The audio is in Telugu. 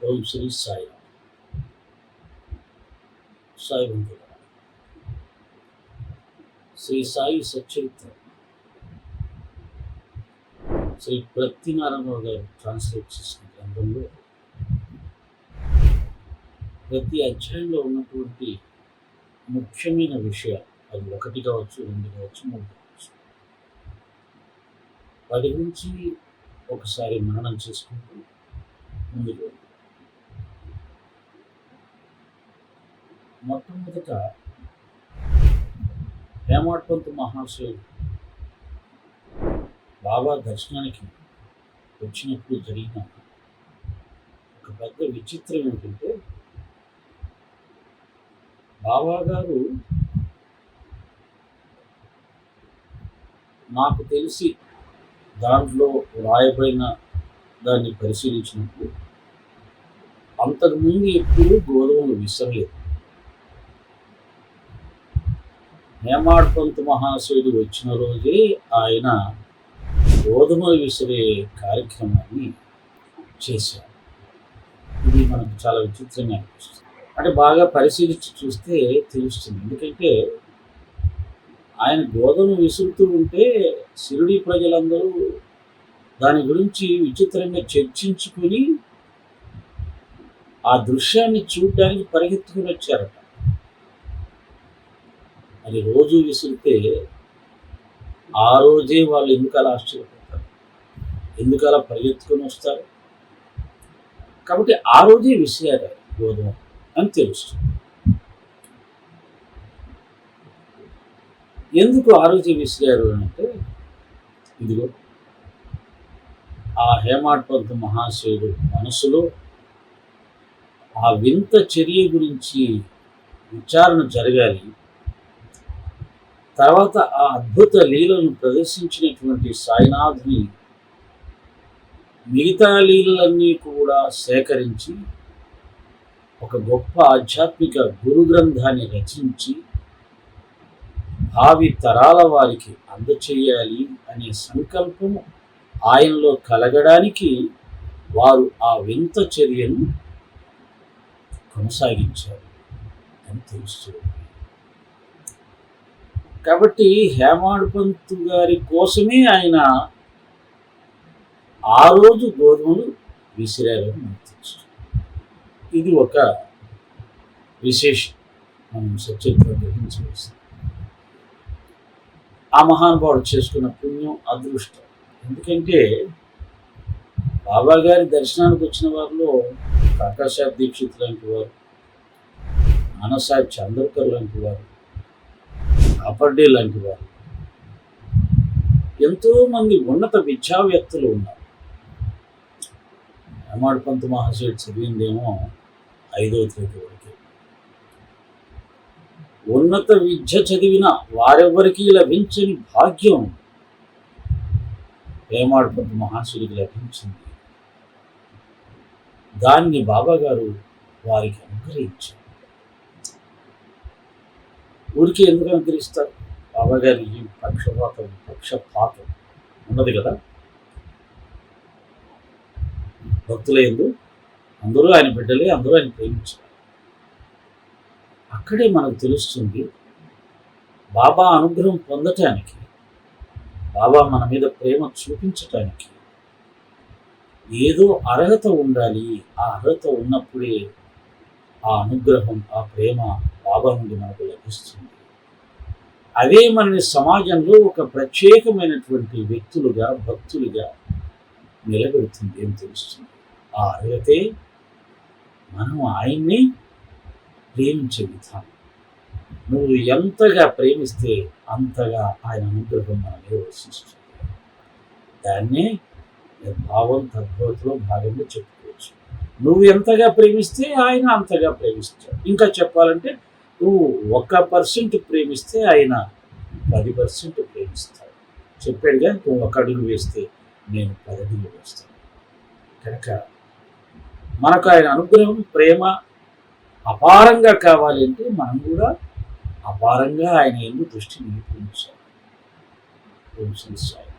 ఓం శ్రీ సాయి సాయి వెంకట శ్రీ సాయి సచరిత్ర శ్రీ ప్రత్యనారాయణరావు గారు ట్రాన్స్లేట్ చేసిన గ్రంథంలో ప్రతి అధ్యాయంలో ఉన్నటువంటి ముఖ్యమైన విషయాలు అది ఒకటి కావచ్చు రెండు కావచ్చు మూడు కావచ్చు. వాటి గురించి ఒకసారి మననం చేసుకుంటూ ముందుకు మొట్టమొదట హేమాడ్పంత్ మహాశయుడు బాబా దర్శనానికి వచ్చినప్పుడు జరిగిన ఒక పెద్ద విచిత్రం ఏంటంటే బాబా గారు నాకు తెలిసి దాంట్లో రాయబడిన దాన్ని పరిశీలించినప్పుడు అంతకుముందు ఎప్పుడూ గోధుమలు విసరలేదు. హేమాడ్పంత్ మహాశయుడు వచ్చిన రోజే ఆయన గోధుమ విసిరే కార్యక్రమాన్ని చేశారు. ఇది మనకు చాలా విచిత్రంగా అనిపిస్తుంది. అంటే బాగా పరిశీలించి చూస్తే తెలుస్తుంది. ఎందుకంటే ఆయన గోధుమ విసురుతూ ఉంటే షిరిడి ప్రజలందరూ దాని గురించి విచిత్రంగా చర్చించుకుని ఆ దృశ్యాన్ని చూడడానికి పరిగెత్తుకుని వచ్చారట. అది రోజు విసిరితే ఆ రోజే వాళ్ళు ఎందుకు అలా ఆశ్చర్యపోతారు ఎందుకు అలా పరిగెత్తుకొని వస్తారు? కాబట్టి ఆ రోజే విసిరారు గోధుమ అని తెలుస్తుంది. ఎందుకు ఆ రోజే విసిరారు అంటే ఇదిగో ఆ హేమాడ్పంత్ మహాశయుడు మనసులో ఆ వింత చర్య గురించి విచారణ జరగాలి. తర్వాత ఆ అద్భుత లీలను ప్రదర్శించినటువంటి సాయినాథుని మిగతా లీలలన్నీ కూడా సేకరించి ఒక గొప్ప ఆధ్యాత్మిక గురు గ్రంథాన్ని రచించి భావి తరాల వారికి అందచేయాలి అనే సంకల్పం ఆయనలో కలగడానికి వారు ఆ వింత చర్యను కొనసాగించారు అని తెలుస్తుంది. కాబట్టి హేమాడ్ పంత్ గారి కోసమే ఆయన ఆ రోజు గోధుమలు విసిరారని మనకు తెలుసు ఇది ఒక విశేషం. మనం సత్యంగా గ్రహించవలసింది. ఆ మహానుభావుడు చేసుకున్న పుణ్యం అదృష్టం. ఎందుకంటే బాబా గారి దర్శనానికి వచ్చిన వారిలో కాకాసాహెబ్ దీక్షిత్ లాంటి వారు నానాసాహెబ్ చంద్రకర్ లాంటి వారు కాపర్డే లాంటి వారు. ఎంతోమంది ఉన్నత విద్యావేత్తలు ఉన్నారు. హేమాడ్ పంత్ మహాశయుడు చదివిందేమో ఐదో తరగతి వరకు. ఉన్నత విద్య చదివిన వారెవ్వరికీ లభించని భాగ్యం హేమాడ్ పంత్ మహాశయుడికి లభించింది. దాన్ని బాబాగారు వారికి అనుగ్రహించారు. ఊరికి ఎందుకు అనుగ్రహిస్తారు బాబాగారి పక్షపాతం పక్షపాతం ఉన్నది కదా. భక్తుల ఎందు అందరూ ఆయన బిడ్డలే అందరూ ఆయన ప్రేమించారు. అక్కడే మనకు తెలుస్తుంది బాబా అనుగ్రహం పొందటానికి బాబా మన మీద ప్రేమ చూపించటానికి ఏదో అర్హత ఉండాలి. ఆ అర్హత ఉన్నప్పుడే ఆ అనుగ్రహం ఆ ప్రేమ బాబా నుండి మనకు లభిస్తుంది. అదే మనని సమాజంలో ఒక ప్రత్యేకమైనటువంటి వ్యక్తులుగా భక్తులుగా నిలబెడుతుంది అని తెలుస్తుంది. ఆ అర్హతే మనం ఆయన్ని ప్రేమించే విధానం. నువ్వు ఎంతగా ప్రేమిస్తే అంతగా ఆయన అనుగ్రహం మనమే మీద వర్షిస్తుంది దాన్నే భావం తద్భవతిలో భాగంగా చెప్పుకోవచ్చు. నువ్వు ఎంతగా ప్రేమిస్తే ఆయన అంతగా ప్రేమిస్తాడు. ఇంకా చెప్పాలంటే నువ్వు ఒక పర్సెంట్ ప్రేమిస్తే ఆయన పది పర్సెంట్ ప్రేమిస్తాడు. చెప్పాడుగా నువ్వు ఒక అడుగు వేస్తే నేను పది అడుగులు వేస్తాను. కనుక మనకు ఆయన అనుగ్రహం ప్రేమ అపారంగా కావాలి అంటే మనం కూడా అపారంగా ఆయన ఎందుకు దృష్టి నిలిపించాలి సాయి.